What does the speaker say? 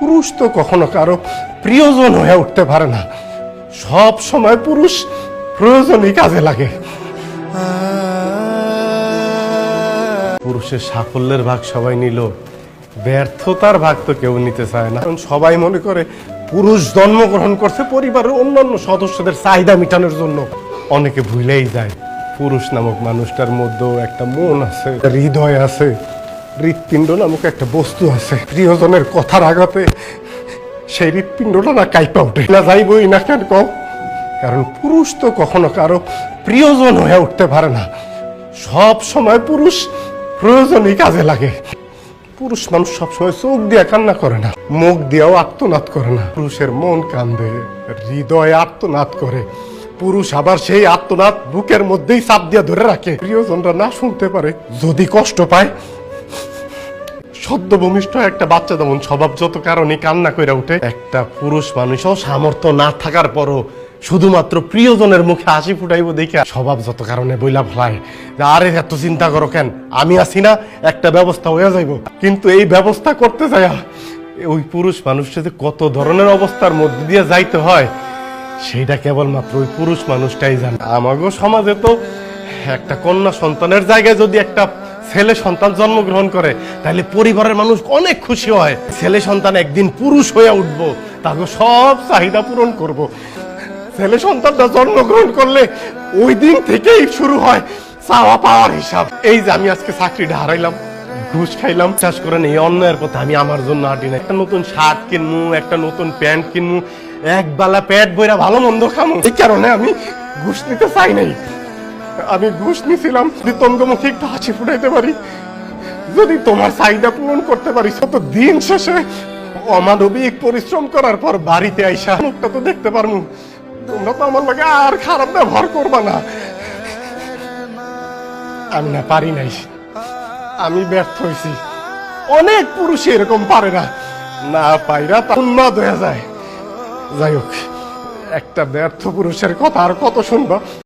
পুরুষ তো কখনো কারও প্রিয়জন হয়ে উঠতে পারে না। সব সময় পুরুষ প্রয়োজনই কাজে লাগে। পুরুষের সাফল্যের ভাগ সবাই নিল, ব্যর্থতার ভাগ তো কেউ নিতে চায় না। কারণ সবাই মনে করে পুরুষ জন্মগ্রহণ করছে পরিবারের অন্যান্য সদস্যদের চাহিদা মেটানোর জন্য। অনেকে ভুলেই যায়, পুরুষ নামক মানুষটার মধ্যেও একটা মন আছে হৃদয় আছে। হৃৎপিণ্ড নামক একটা বস্তু আছে। প্রিয়জনের কথার আঘাতে সেই হৃৎপিণ্ডটা না কাইপা উঠে। না যাইবই না কেন কও? কারণ পুরুষ তো কখনো কারও প্রিয়জন হয়ে উঠতে পারে না। সব সময় পুরুষ প্রয়োজনই কাজে লাগে। পুরুষ মানুষ সবসময় চোখ দিয়ে কান্না করে না, মুখ দিয়েও আত্মনাদ করে না। পুরুষের মন কান্দে, হৃদয় আত্মনাদ করে। পুরুষ আবার সেই আত্মনাদ বুকের মধ্যেই চাপ দিয়ে ধরে রাখে। প্রিয়জনরা না শুনতে পারে, যদি কষ্ট পায় সদ্য ভূমিষ্ঠ একটা বাচ্চা যেমন স্বভাব যত কারণে কান্না করে উঠে একটা পুরুষ মানুষও সামর্থ্য না থাকার পরও শুধুমাত্র প্রিয়জনের মুখে হাসি ফুটাইব দেখে স্বভাব যত কারণে বইলা ফেলায় আরে, এত চিন্তা করো কেন? আমি আছি না, একটা ব্যবস্থা হয়ে যাইব। কিন্তু এই ব্যবস্থা করতে যায় ওই পুরুষ মানুষটা যে কত ধরনের অবস্থার মধ্যে দিয়ে যাইতে হয়, সেইটা কেবলমাত্র ওই পুরুষ মানুষটাই জানে। আমাগো সমাজে তো একটা কন্যা সন্তানের জায়গায় যদি একটা ছেলে সন্তান জন্মগ্রহণ করে তাহলে পরিবারের মানুষ অনেক খুশি হয়। ছেলে সন্তান একদিন পুরুষ হয়ে উঠব তাকে সব চাহিদা পূরণ করব। ছেলে সন্তানটা জন্মগ্রহণ করলে ওই দিন থেকেই শুরু হয় চাওয়া পাওয়ার হিসাব। এই যে আমি আজকে চাকরিটা হারাইলাম, ঘুষ খাইলাম। চাষ করেন, এই অন্যায়ের পথে আমি আমার জন্য আটি না একটা নতুন শার্ট কিনবো একটা নতুন প্যান্ট কিনবো এক বেলা পেট বইরা ভালো মন্দ খামো। এই কারণে আমি ঘুষ নিতে চাই নাই। আমি ঘুষ নিছিলাম যদি তোমাকে একটু হাসি ফুটাইতে পারি। যদি তোমার চাহিদা পূরণ করতে পারি তো দিন শেষে অমানবিক পরিশ্রম করার পর বাড়িতে আইসা মুখটা তো দেখতে পারমু। তোমরা তো আমার লাগে আর খারাপ ব্যবহার করবা না। আমি না, পারি নাই। আমি ব্যর্থ হয়েছি অনেক পুরুষ এরকম পারে না। না পাইরা তা উন্মাদ হয়ে যায়। যাই হোক, একটা ব্যর্থ পুরুষের কথা আর কত শুনবা?